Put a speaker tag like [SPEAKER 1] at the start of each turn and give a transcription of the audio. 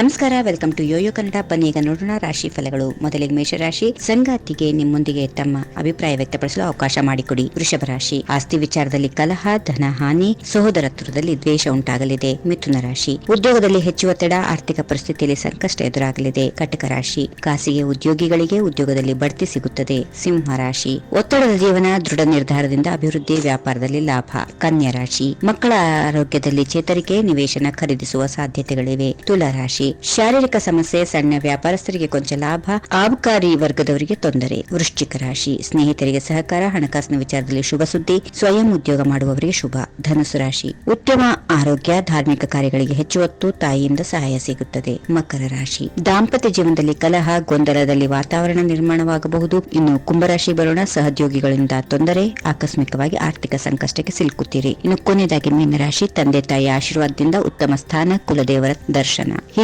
[SPEAKER 1] ನಮಸ್ಕಾರ, welcome to Yoyo Kannada. ಬನ್ನಿ, ಈಗ ನೋಡೋಣ ರಾಶಿ ಫಲಗಳು. ಮೊದಲಿಗೆ ಮೇಷರಾಶಿ, ಸಂಗಾತಿಗೆ ನಿಮ್ಮೊಂದಿಗೆ ತಮ್ಮ ಅಭಿಪ್ರಾಯ ವ್ಯಕ್ತಪಡಿಸಲು ಅವಕಾಶ ಮಾಡಿಕೊಡಿ. ವೃಷಭ ರಾಶಿ, ಆಸ್ತಿ ವಿಚಾರದಲ್ಲಿ ಕಲಹ, ಧನ, ಹಾನಿ ಸಹೋದರತ್ವದಲ್ಲಿ ದ್ವೇಷ ಉಂಟಾಗಲಿದೆ. ಮಿಥುನ ರಾಶಿ, ಉದ್ಯೋಗದಲ್ಲಿ ಹೆಚ್ಚು ಒತ್ತಡ ಆರ್ಥಿಕ ಪರಿಸ್ಥಿತಿಯಲ್ಲಿ ಸಂಕಷ್ಟ ಎದುರಾಗಲಿದೆ. ಕಟಕ ರಾಶಿ, ಖಾಸಗಿ ಉದ್ಯೋಗಿಗಳಿಗೆ ಉದ್ಯೋಗದಲ್ಲಿ ಬಡ್ತಿ ಸಿಗುತ್ತದೆ. ಸಿಂಹ ರಾಶಿ, ಒತ್ತಡದ ಜೀವನ, ದೃಢ ನಿರ್ಧಾರದಿಂದ ಅಭಿವೃದ್ಧಿ, ವ್ಯಾಪಾರದಲ್ಲಿ ಲಾಭ. ಕನ್ಯಾ ರಾಶಿ, ಮಕ್ಕಳ ಆರೋಗ್ಯದಲ್ಲಿ ಚೇತರಿಕೆ, ನಿವೇಶನ ಖರೀದಿಸುವ ಸಾಧ್ಯತೆಗಳಿವೆ. ತುಲಾ ರಾಶಿ ಶಾರೀರಿಕ ಸಮಸ್ಯೆ, ಸಣ್ಣ ವ್ಯಾಪಾರಸ್ಥರಿಗೆ ಕೊಂಚ ಲಾಭ, ಆಬಕಾರಿ ವರ್ಗದವರಿಗೆ ತೊಂದರೆ. ವೃಶ್ಚಿಕ ರಾಶಿ, ಸ್ನೇಹಿತರಿಗೆ ಸಹಕಾರ, ಹಣಕಾಸಿನ ವಿಚಾರದಲ್ಲಿ ಶುಭ ಸುದ್ದಿ, ಸ್ವಯಂ ಉದ್ಯೋಗ ಮಾಡುವವರಿಗೆ ಶುಭ. ಧನುಸು ರಾಶಿ ಉತ್ತಮ ಆರೋಗ್ಯ, ಧಾರ್ಮಿಕ ಕಾರ್ಯಗಳಿಗೆ ಹೆಚ್ಚು ಒತ್ತು ತಾಯಿಯಿಂದ ಸಹಾಯ ಸಿಗುತ್ತದೆ. ಮಕರ ರಾಶಿ, ದಾಂಪತ್ಯ ಜೀವನದಲ್ಲಿ ಕಲಹ, ಗೊಂದಲದಲ್ಲಿ ವಾತಾವರಣ ನಿರ್ಮಾಣವಾಗಬಹುದು. ಇನ್ನು ಕುಂಭರಾಶಿ ಬರೋಣ, ಸಹೋದ್ಯೋಗಿಗಳಿಂದ ತೊಂದರೆ, ಆಕಸ್ಮಿಕವಾಗಿ ಆರ್ಥಿಕ ಸಂಕಷ್ಟಕ್ಕೆ ಸಿಲುಕುತ್ತೀರಿ. ಇನ್ನು ಕೊನೆಯದಾಗಿ ಮೀನರಾಶಿ, ತಂದೆ ತಾಯಿಯ ಆಶೀರ್ವಾದದಿಂದ ಉತ್ತಮ ಸ್ಥಾನ, ಕುಲದೇವರ ದರ್ಶನ.